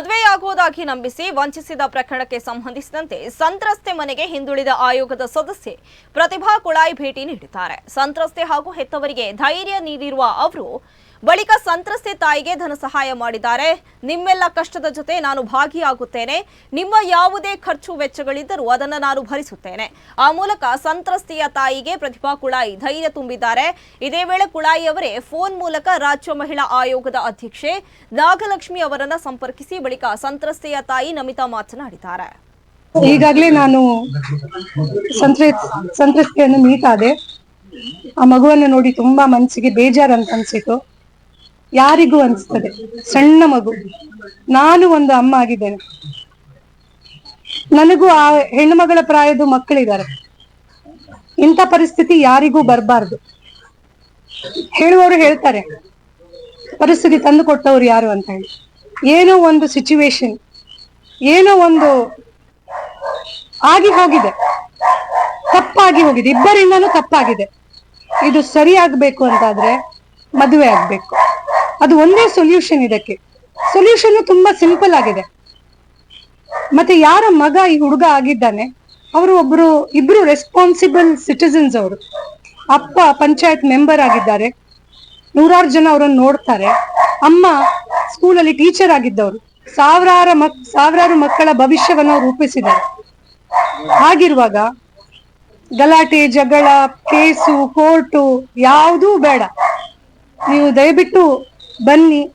ಮದುವೆಯಾಗುವುದಾಗಿ ನಂಬಿಸಿ ವಂಚಿಸಿದ ಪ್ರಕರಣಕ್ಕೆ ಸಂಬಂಧಿಸಿದಂತೆ ಸಂತ್ರಸ್ತೆ ಮನೆಗೆ ಹಿಂದುಳಿದ ಆಯೋಗದ ಸದಸ್ಯೆ ಪ್ರತಿಭಾ ಕುಳಾಯಿ ಭೇಟಿ ನೀಡಿದ್ದಾರೆ. ಸಂತ್ರಸ್ತೆ ಹಾಗೂ ಹೆತ್ತವರಿಗೆ ಧೈರ್ಯ ನೀಡಿರುವ ಅವರು ಬಳಿಕ ಸಂತ್ರಸ್ತೆ ತಾಯಿಗೆ ಧನ ಸಹಾಯ ಮಾಡಿದ್ದಾರೆ. ನಿಮ್ಮೆಲ್ಲ ಕಷ್ಟದ ಜೊತೆ ನಾನು ಭಾಗಿಯಾಗುತ್ತೇನೆ. ನಿಮ್ಮ ಯಾವುದೇ ಖರ್ಚು ವೆಚ್ಚಗಳಿದ್ದರೂ ಅದನ್ನು ನಾನು ಭರಿಸುತ್ತೇನೆ. ಆ ಮೂಲಕ ಸಂತ್ರಸ್ತೆಯ ತಾಯಿಗೆ ಪ್ರತಿಭಾ ಕುಳಾಯಿ ಧೈರ್ಯ ತುಂಬಿದ್ದಾರೆ. ಇದೇ ವೇಳೆ ಕುಳಾಯಿ ಅವರೇ ಫೋನ್ ಮೂಲಕ ರಾಜ್ಯ ಮಹಿಳಾ ಆಯೋಗದ ಅಧ್ಯಕ್ಷೆ ನಾಗಲಕ್ಷ್ಮಿ ಅವರನ್ನ ಸಂಪರ್ಕಿಸಿ ಬಳಿಕ ಸಂತ್ರಸ್ತೆಯ ತಾಯಿ ನಮಿತಾ ಮಾತನಾಡಿದ್ದಾರೆ. ಈಗಾಗಲೇ ನಾನು ಸಂತ್ರ ಸಂತ್ರಸ್ತೆಯನ್ನು ಮೀಟ್ ಆದೆ ಆ ಮಗುವನ್ನು ನೋಡಿ ತುಂಬಾ ಮನಸ್ಸಿಗೆ ಬೇಜಾರಂತ ಅನ್ಸಿತು. ಯಾರಿಗೂ ಅನ್ಸ್ತದೆ. ಸಣ್ಣ ಮಗು. ನಾನು ಒಂದು ಅಮ್ಮ ಆಗಿದ್ದೇನೆ. ನನಗೂ ಆ ಹೆಣ್ಣು ಮಗಳ ಪ್ರಾಯದ ಮಕ್ಕಳಿದ್ದಾರೆ. ಇಂಥ ಪರಿಸ್ಥಿತಿ ಯಾರಿಗೂ ಬರಬಾರ್ದು. ಹೇಳುವವರು ಹೇಳ್ತಾರೆ, ಪರಿಸ್ಥಿತಿ ತಂದು ಕೊಟ್ಟವ್ರು ಯಾರು ಅಂತ ಹೇಳಿ. ಏನೋ ಒಂದು ಸಿಚುವೇಶನ್ ಏನೋ ಒಂದು ಆಗಿ ಹೋಗಿದೆ. ತಪ್ಪಾಗಿ ಹೋಗಿದೆ. ಇಬ್ಬರಿಂದನೂ ತಪ್ಪಾಗಿದೆ. ಇದು ಸರಿ ಆಗ್ಬೇಕು ಅಂತಾದ್ರೆ ಮದುವೆ ಆಗ್ಬೇಕು. ಅದು ಒಂದೇ ಸೊಲ್ಯೂಷನ್ ಇದಕ್ಕೆ. ಸೊಲ್ಯೂಷನ್ ತುಂಬಾ ಸಿಂಪಲ್ ಆಗಿದೆ. ಮತ್ತೆ ಯಾರ ಮಗ ಈ ಹುಡುಗ ಆಗಿದ್ದಾನೆ, ಅವರು ಒಬ್ರು, ಇಬ್ರು ರೆಸ್ಪಾನ್ಸಿಬಲ್ ಸಿಟಿಸನ್ಸ್ ಅವರು. ಅಪ್ಪ ಪಂಚಾಯತ್ ಮೆಂಬರ್ ಆಗಿದ್ದಾರೆ. ನೂರಾರು ಜನ ಅವರನ್ನು ನೋಡ್ತಾರೆ. ಅಮ್ಮ ಸ್ಕೂಲಲ್ಲಿ ಟೀಚರ್ ಆಗಿದ್ದವರು. ಸಾವಿರಾರು ಮಕ್, ಸಾವಿರಾರು ಮಕ್ಕಳ ಭವಿಷ್ಯವನ್ನು ರೂಪಿಸಿದ್ದಾರೆ. ಹಾಗಿರುವಾಗ ಗಲಾಟೆ, ಜಗಳ, ಕೇಸು, ಕೋರ್ಟು ಯಾವುದೂ ಬೇಡ. ನೀವು ದಯವಿಟ್ಟು ಬನ್ನಿ.